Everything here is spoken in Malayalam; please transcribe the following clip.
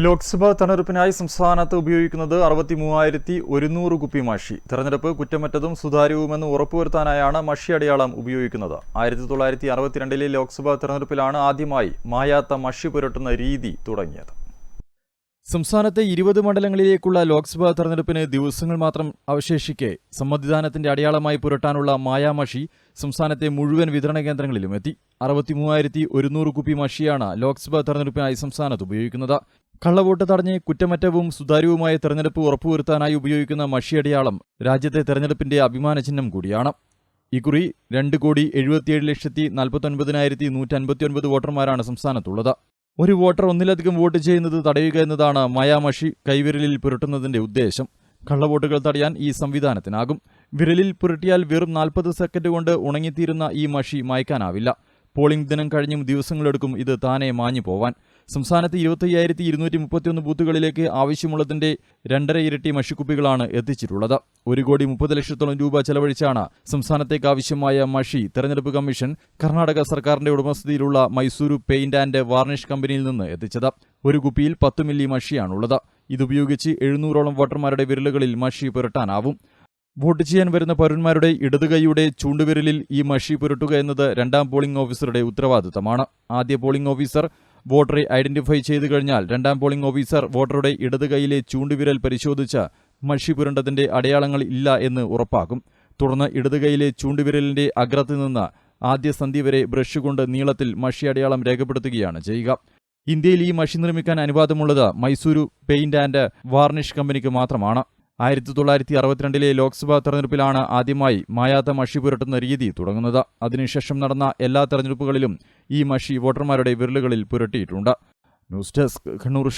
ലോക്സഭാ തെരഞ്ഞെടുപ്പിനായി സംസ്ഥാനത്ത് ഉപയോഗിക്കുന്നത് അറുപത്തി മൂവായിരത്തി ഒരുന്നൂറ് കുപ്പി മഷി. തെരഞ്ഞെടുപ്പ് കുറ്റമറ്റതും സുതാര്യവുമെന്ന് ഉറപ്പുവരുത്താനായാണ് മഷി അടയാളം ഉപയോഗിക്കുന്നത്. ആയിരത്തി തൊള്ളായിരത്തി അറുപത്തിരണ്ടിലെ ലോക്സഭാ തെരഞ്ഞെടുപ്പിലാണ് ആദ്യമായി മായാത്ത മഷി പുരട്ടുന്ന രീതി തുടങ്ങിയത്. സംസ്ഥാനത്തെ ഇരുപത് മണ്ഡലങ്ങളിലേക്കുള്ള ലോക്സഭാ തെരഞ്ഞെടുപ്പിന് ദിവസങ്ങൾ മാത്രം അവശേഷിക്കെ സമ്മതിദാനത്തിന്റെ അടയാളമായി പുരട്ടാനുള്ള മായാമഷി സംസ്ഥാനത്തെ മുഴുവൻ വിതരണ കേന്ദ്രങ്ങളിലും എത്തി. അറുപത്തിമൂവായിരത്തി ഒരുന്നൂറ് കുപ്പി മഷിയാണ് ലോക്സഭാ തെരഞ്ഞെടുപ്പിനായി സംസ്ഥാനത്ത് ഉപയോഗിക്കുന്നത്. കള്ളവോട്ട് തടഞ്ഞ് കുറ്റമറ്റവും സുതാര്യവുമായ തെരഞ്ഞെടുപ്പ് ഉറപ്പുവരുത്താനായി ഉപയോഗിക്കുന്ന മഷിയടയാളം രാജ്യത്തെ തെരഞ്ഞെടുപ്പിന്റെ അഭിമാന ചിഹ്നം കൂടിയാണ്. ഇക്കുറി രണ്ട് കോടി എഴുപത്തിയേഴ് ലക്ഷത്തി നാൽപ്പത്തൊൻപതിനായിരത്തി നൂറ്റി അൻപത്തിയൊൻപത് വോട്ടർമാരാണ് സംസ്ഥാനത്തുള്ളത്. ഒരു വോട്ടർ ഒന്നിലധികം വോട്ട് ചെയ്യുന്നത് തടയുക എന്നതാണ് മായാമഷി കൈവിരലിൽ പുരട്ടുന്നതിന്റെ ഉദ്ദേശം. കള്ളവോട്ടുകൾ തടയാൻ ഈ സംവിധാനത്തിനാകും. വിരലിൽ പുരട്ടിയാൽ വെറും നാൽപ്പത് സെക്കൻഡ് കൊണ്ട് ഉണങ്ങിത്തീരുന്ന ഈ മഷി മായ്ക്കാനാവില്ല. പോളിംഗ് ദിനം കഴിഞ്ഞും ദിവസങ്ങളെടുക്കും ഇത് താനെ മാഞ്ഞു പോവാൻ സംസ്ഥാനത്ത് ഇരുപത്തയ്യായിരത്തി ഇരുന്നൂറ്റി മുപ്പത്തിയൊന്ന് ബൂത്തുകളിലേക്ക് ആവശ്യമുള്ളതിന്റെ രണ്ടര ഇരട്ടി മഷിക്കുപ്പികളാണ് എത്തിച്ചിട്ടുള്ളത്. ഒരു കോടി മുപ്പത് ലക്ഷത്തോളം രൂപ ചെലവഴിച്ചാണ് സംസ്ഥാനത്തേക്ക് ആവശ്യമായ മഷി തെരഞ്ഞെടുപ്പ് കമ്മീഷൻ കർണാടക സർക്കാരിന്റെ ഉടമസ്ഥതയിലുള്ള മൈസൂരു പെയിന്റ് ആൻഡ് വാർണിഷ് കമ്പനിയിൽ നിന്ന് എത്തിച്ചത്. ഒരു കുപ്പിയിൽ പത്ത് മില്ലി മഷിയാണുള്ളത്. ഇതുപയോഗിച്ച് എഴുന്നൂറോളം വോട്ടർമാരുടെ വിരലുകളിൽ മഷി പുരട്ടാനാവും. വോട്ട് ചെയ്യാൻ വരുന്ന പൗരന്മാരുടെ ഇടതുകൈയുടെ ചൂണ്ടുവിരലിൽ ഈ മഷി പുരട്ടുക എന്നത് രണ്ടാം പോളിംഗ് ഓഫീസറുടെ ഉത്തരവാദിത്തമാണ്. ആദ്യ പോളിംഗ് ഓഫീസർ വോട്ടറെ ഐഡന്റിഫൈ ചെയ്തു കഴിഞ്ഞാൽ രണ്ടാം പോളിംഗ് ഓഫീസർ വോട്ടറുടെ ഇടത് കൈയിലെ ചൂണ്ടുവിരൽ പരിശോധിച്ച് മഷി പുരണ്ടതിന്റെ അടയാളങ്ങൾ ഇല്ല എന്ന് ഉറപ്പാക്കും. തുടർന്ന് ഇടത് കൈയിലെ ചൂണ്ടുവിരലിന്റെ അഗ്രത്തിൽ നിന്ന് ആദ്യ സന്ധി വരെ ബ്രഷ് കൊണ്ട് നീളത്തിൽ മഷി അടയാളം രേഖപ്പെടുത്തുകയാണ് ചെയ്യുക. ഇന്ത്യയിൽ ഈ മഷി നിർമ്മിക്കാൻ അനുവാദമുള്ളത് മൈസൂരു പെയിന്റ് ആൻഡ് വാർണിഷ് കമ്പനിക്ക് മാത്രമാണ്. ആയിരത്തി തൊള്ളായിരത്തി അറുപത്തിരണ്ടിലെ ലോക്സഭാ തെരഞ്ഞെടുപ്പിലാണ് ആദ്യമായി മായാത്ത മഷി പുരട്ടുന്ന രീതി തുടങ്ങുന്നത്. അതിനുശേഷം നടന്ന എല്ലാ തെരഞ്ഞെടുപ്പുകളിലും ഈ മഷി വോട്ടർമാരുടെ വിരലുകളിൽ പുരട്ടിയിട്ടുണ്ട്. News desk Kannur